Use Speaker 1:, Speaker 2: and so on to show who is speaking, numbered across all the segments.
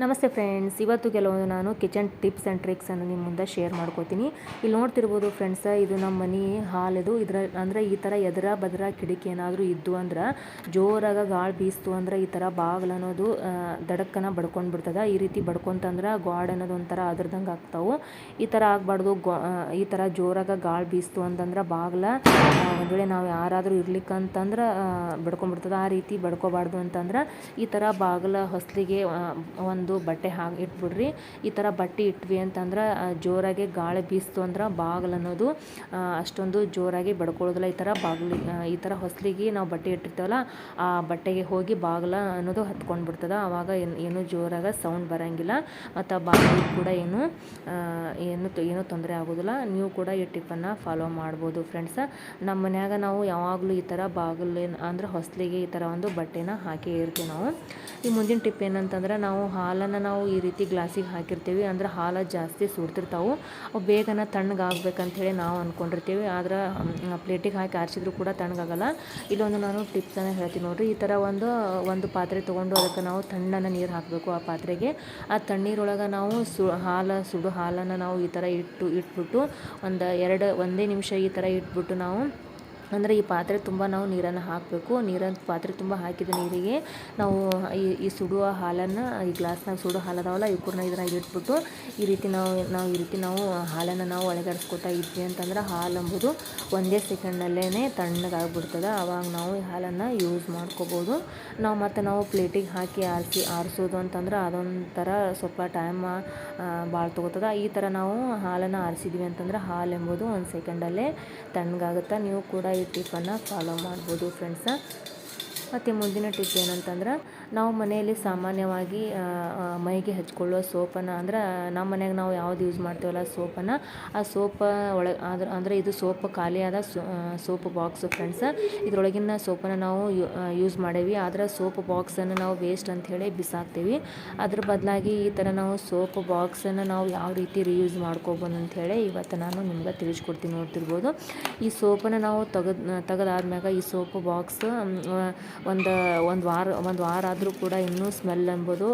Speaker 1: ನಮಸ್ತೆ ಫ್ರೆಂಡ್ಸ್, ಇವತ್ತು ಕೆಲವೊಂದು ನಾನು ಕಿಚನ್ ಟಿಪ್ಸ್ ಆ್ಯಂಡ್ ಟ್ರಿಕ್ಸನ್ನು ನಿಮ್ಮ ಮುಂದೆ ಶೇರ್ ಮಾಡ್ಕೋತೀನಿ. ಇಲ್ಲಿ ನೋಡ್ತಿರ್ಬೋದು ಫ್ರೆಂಡ್ಸ, ಇದು ನಮ್ಮ ಮನೆ ಹಾಲಿದು ಇದರ ಅಂದರೆ ಈ ಥರ ಎದರ ಬದರ ಕಿಟಕಿ ಏನಾದರೂ ಇದ್ದು ಅಂದ್ರೆ ಜೋರಾಗ ಗಾಳಿ ಬೀಸ್ತು ಅಂದ್ರೆ ಈ ಥರ ಬಾಗಿಲು ಅನ್ನೋದು ದಡಕ್ಕನ ಬಡ್ಕೊಂಡು ಬಿಡ್ತದೆ. ಈ ರೀತಿ ಬಡ್ಕೊಂತಂದ್ರೆ ಗಾಡ್ ಅನ್ನೋದು ಒಂಥರ ಅದ್ರದಂಗೆ ಆಗ್ತಾವೆ. ಈ ಥರ ಆಗಬಾರ್ದು ಈ ಥರ ಜೋರಾಗ ಗಾಳಿ ಬೀಸ್ತು ಅಂತಂದ್ರೆ ಬಾಗಿಲ ಒಂದು ವೇಳೆ ನಾವು ಯಾರಾದರೂ ಇರ್ಲಿಕ್ಕಂತಂದ್ರೆ ಬಡ್ಕೊಂಡ್ಬಿಡ್ತದೆ ಆ ರೀತಿ ಬಡ್ಕೋಬಾರ್ದು ಅಂತಂದ್ರೆ ಈ ಥರ ಬಾಗಿಲ, ಹೊಸಲಿಗೆ ಒಂದು ಬಟ್ಟೆ ಹಾಕಿ ಇಟ್ಬಿಡ್ರಿ. ಈ ಥರ ಬಟ್ಟೆ ಇಟ್ವಿ ಅಂತಂದ್ರೆ ಜೋರಾಗಿ ಗಾಳಿ ಬೀಸ್ತು ಅಂದ್ರೆ ಬಾಗಿಲು ಅನ್ನೋದು ಅಷ್ಟೊಂದು ಜೋರಾಗಿ ಬಡ್ಕೊಳ್ಳೋದಿಲ್ಲ ಈ ಥರ ಬಾಗಿಲು ಈ ಥರ ಹೊಸಲಿಗೆ ನಾವು ಬಟ್ಟೆ ಇಟ್ಟಿರ್ತೇವಲ್ಲ, ಆ ಬಟ್ಟೆಗೆ ಹೋಗಿ ಬಾಗಿಲು ಅನ್ನೋದು ಹತ್ಕೊಂಡು ಬಿಡ್ತದೆ ಆವಾಗ ಏನು ಏನು ಜೋರಾಗ ಸೌಂಡ್ ಬರೋಂಗಿಲ್ಲ. ಮತ್ತು ಬಾಗಿಲು ಕೂಡ ಏನು ಏನು ಏನೂ ತೊಂದರೆ ಆಗೋದಿಲ್ಲ. ನೀವು ಕೂಡ ಈ ಟಿಪ್ಪನ್ನು ಫಾಲೋ ಮಾಡ್ಬೋದು ಫ್ರೆಂಡ್ಸ. ನಮ್ಮ ಮನ್ಯಾಗ ನಾವು ಯಾವಾಗಲೂ ಈ ಥರ ಬಾಗಿಲು ಅಂದ್ರೆ ಹೊಸಲಿಗೆ ಈ ಥರ ಒಂದು ಬಟ್ಟೆನ ಹಾಕಿ ಇರ್ತೀವಿ ನಾವು. ಈ ಮುಂದಿನ ಟಿಪ್ ಏನಂತಂದ್ರೆ, ನಾವು ಹಾಲನ್ನು ನಾವು ಈ ರೀತಿ ಗ್ಲಾಸಿಗೆ ಹಾಕಿರ್ತೀವಿ. ಅಂದ್ರೆ ಹಾಲು ಜಾಸ್ತಿ ಸುಡ್ತಿರ್ತಾವೆ. ಅವು ಬೇಗನೆ ತಣ್ಣಗಾಗಬೇಕಂಥೇಳಿ ನಾವು ಅಂದ್ಕೊಂಡಿರ್ತೀವಿ ಆದ್ರೆ ಪ್ಲೇಟಿಗೆ ಹಾಕಿ ಆರಿಸಿದ್ರು ಕೂಡ ತಣ್ಣಗಾಗಲ್ಲ. ಇಲ್ಲೊಂದು ನಾನು ಟಿಪ್ಸನ್ನು ಹೇಳ್ತೀನಿ ನೋಡಿರಿ. ಈ ಥರ ಒಂದು ಒಂದು ಪಾತ್ರೆ ತೊಗೊಂಡು ಅದಕ್ಕೆ ನಾವು ತಣ್ಣನ ನೀರು ಹಾಕಬೇಕು ಆ ಪಾತ್ರೆಗೆ. ಆ ತಣ್ಣೀರೊಳಗೆ ನಾವು ಸು, ಹಾಲು, ಸುಡು ಹಾಲನ್ನು ನಾವು ಈ ಥರ ಇಟ್ಟು, ಇಟ್ಬಿಟ್ಟು ಒಂದು ಎರಡು, ಒಂದೇ ನಿಮಿಷ ಈ ಥರ ಇಟ್ಬಿಟ್ಟು ನಾವು ಅಂದರೆ ಈ ಪಾತ್ರೆ ತುಂಬ ನಾವು ನೀರನ್ನು ಹಾಕಬೇಕು. ನೀರನ್ನು ಪಾತ್ರೆ ತುಂಬ ಹಾಕಿದ ನೀರಿಗೆ ನಾವು ಈ ಸುಡುವ ಹಾಲನ್ನು, ಈ ಗ್ಲಾಸ್ನಾಗ ಸುಡೋ ಹಾಲದಾವಲ್ಲ ಇವಕ್ಕೂರ್ನ ಇದ್ರಾಗ ಇಟ್ಬಿಟ್ಟು ಈ ರೀತಿ ನಾವು ನಾವು ಈ ರೀತಿ ನಾವು ಹಾಲನ್ನು ನಾವು ಒಳಗಡಿಸ್ಕೊತಾ ಇದ್ವಿ ಅಂತಂದ್ರೆ ಹಾಲು ಎಂಬುದು ಒಂದೇ ಸೆಕೆಂಡ್ನಲ್ಲೇ ತಣ್ಣಗಾಗ್ಬಿಡ್ತದೆ. ಆವಾಗ ನಾವು ಈ ಹಾಲನ್ನು ಯೂಸ್ ಮಾಡ್ಕೋಬೋದು. ನಾವು ಮತ್ತು ನಾವು ಪ್ಲೇಟಿಗೆ ಹಾಕಿ ಆರಿಸಿ, ಆರಿಸೋದು ಅಂತಂದ್ರೆ ಅದೊಂಥರ ಸ್ವಲ್ಪ ಟೈಮ್ ಭಾಳ ತೊಗೋತದ. ಈ ಥರ ನಾವು ಹಾಲನ್ನು ಆರಿಸಿದ್ವಿ ಅಂತಂದ್ರೆ ಹಾಲು ಎಂಬುದು ಒಂದು ಸೆಕೆಂಡಲ್ಲೇ ತಣ್ಣಗಾಗುತ್ತೆ. ನೀವು ಕೂಡ ಈ ಟಿಪ್ಪನ್ನು ಫಾಲೋ ಮಾಡ್ಬೋದು ಫ್ರೆಂಡ್ಸ ಮತ್ತು ಮುಂದಿನ ಟಿಪ್ ಏನಂತಂದ್ರೆ, ನಾವು ಮನೆಯಲ್ಲಿ ಸಾಮಾನ್ಯವಾಗಿ ಮೈಗೆ ಹಚ್ಕೊಳ್ಳುವ ಸೋಪನ್ನು ಅಂದ್ರೆ, ನಮ್ಮ ಮನೆಯಾಗ ನಾವು ಯಾವ್ದು ಯೂಸ್ ಮಾಡ್ತೀವಲ್ಲ ಸೋಪನ್ನು ಆ ಸೋಪ ಒಳಗೆ ಆದ್ರೆ, ಅಂದರೆ ಇದು ಸೋಪ್ ಖಾಲಿಯಾದ ಸೋಪ್ ಬಾಕ್ಸು ಫ್ರೆಂಡ್ಸ್ ಇದರೊಳಗಿನ ಸೋಪನ್ನು ನಾವು ಯೂಸ್ ಮಾಡೇವಿ. ಆದರೆ ಸೋಪ್ ಬಾಕ್ಸನ್ನು ನಾವು ವೇಸ್ಟ್ ಅಂಥೇಳಿ ಬಿಸಾಕ್ತೀವಿ. ಅದ್ರ ಬದಲಾಗಿ ಈ ಥರ ನಾವು ಸೋಪ್ ಬಾಕ್ಸನ್ನು ನಾವು ಯಾವ ರೀತಿ ರೀಯೂಸ್ ಮಾಡ್ಕೋಬೋದು ಅಂಥೇಳಿ ಇವತ್ತು ನಾನು ನಿಮ್ಗೆ ತಿಳಿಸ್ಕೊಡ್ತೀನಿ ನೋಡ್ತಿರ್ಬೋದು. ಈ ಸೋಪನ್ನು ನಾವು ತೆಗೆದು, ತೆಗೆದಾದ್ಮ್ಯಾಗ ಈ ಸೋಪ್ ಬಾಕ್ಸ್ ಒಂದು ಒಂದು ವಾರ ಒಂದು ವಾರ ಆದರೂ ಕೂಡ ಇನ್ನೂ ಸ್ಮೆಲ್ ಎಂಬುದು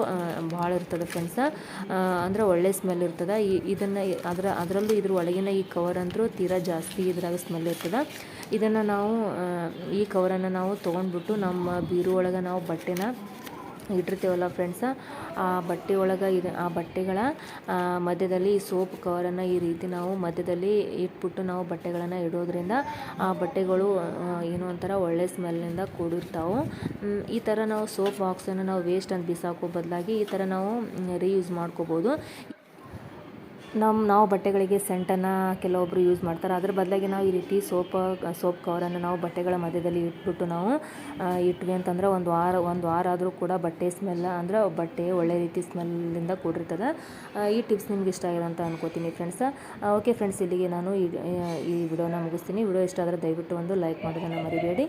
Speaker 1: ಭಾಳ ಇರ್ತದೆ ಫ್ರೆಂಡ್ಸ ಅಂದರೆ ಒಳ್ಳೆ ಸ್ಮೆಲ್ ಇರ್ತದೆ. ಈ, ಇದನ್ನು ಅದರ, ಅದರಲ್ಲೂ ಇದ್ರ ಒಳಗಿನ ಈ ಕವರ್ ಅಂದರೂ ತೀರಾ ಜಾಸ್ತಿ ಇದ್ರಾಗ ಸ್ಮೆಲ್ ಇರ್ತದೆ. ಇದನ್ನು ನಾವು ಈ ಕವರನ್ನು ನಾವು ತೊಗೊಂಡ್ಬಿಟ್ಟು ನಮ್ಮ ಬೀರು ಒಳಗೆ ನಾವು ಬಟ್ಟೆನ ಇಟ್ಟಿರ್ತೀವಲ್ಲ ಫ್ರೆಂಡ್ಸ ಆ ಬಟ್ಟೆ ಒಳಗೆ ಇದು, ಆ ಬಟ್ಟೆಗಳ ಮಧ್ಯದಲ್ಲಿ ಈ ಸೋಪ್ ಕವರನ್ನು ಈ ರೀತಿ ನಾವು ಮಧ್ಯದಲ್ಲಿ ಇಟ್ಬಿಟ್ಟು ನಾವು ಬಟ್ಟೆಗಳನ್ನು ಇಡೋದ್ರಿಂದ ಆ ಬಟ್ಟೆಗಳು ಏನು ಒಂಥರ ಒಳ್ಳೆ ಸ್ಮೆಲ್ನಿಂದ ಕೂಡಿರ್ತಾವೆ. ಈ ಥರ ನಾವು ಸೋಪ್ ಬಾಕ್ಸನ್ನು ನಾವು ವೇಸ್ಟ್ ಅಂತ ಬಿಸಾಕೋ ಬದಲಾಗಿ ಈ ಥರ ನಾವು ರೀಯೂಸ್ ಮಾಡ್ಕೋಬೋದು. ನಮ್ಮ ನಾವು ಬಟ್ಟೆಗಳಿಗೆ ಸೆಂಟನ್ನು ಕೆಲವೊಬ್ಬರು ಯೂಸ್ ಮಾಡ್ತಾರೆ. ಅದ್ರ ಬದಲಾಗಿ ನಾವು ಈ ರೀತಿ ಸೋಪ, ಸೋಪ್ ಕವರನ್ನು ನಾವು ಬಟ್ಟೆಗಳ ಮಧ್ಯದಲ್ಲಿ ಇಟ್ಬಿಟ್ಟು ನಾವು ಇಟ್ವಿ ಅಂತಂದ್ರೆ ಒಂದು ವಾರ ಒಂದು ವಾರ ಆದರೂ ಕೂಡ ಬಟ್ಟೆ ಸ್ಮೆಲ್ ಅಂದ್ರೆ ಬಟ್ಟೆ ಒಳ್ಳೆ ರೀತಿ ಸ್ಮೆಲ್ಲಿಂದ ಕೂಡಿರ್ತದೆ. ಈ ಟಿಪ್ಸ್ ನಿಮ್ಗೆ ಇಷ್ಟ ಆಗಿದೆ ಅಂತ ಅನ್ಕೋತೀನಿ ಫ್ರೆಂಡ್ಸ್ ಓಕೆ ಫ್ರೆಂಡ್ಸ್ ಇಲ್ಲಿಗೆ ನಾನು ಈ ಈ ವಿಡಿಯೋನ ಮುಗಿಸ್ತೀನಿ. ವಿಡಿಯೋ ಇಷ್ಟ ಆದರೆ ದಯವಿಟ್ಟು ಒಂದು ಲೈಕ್ ಮಾಡೋದನ್ನು ಮರಿಬೇಡಿ.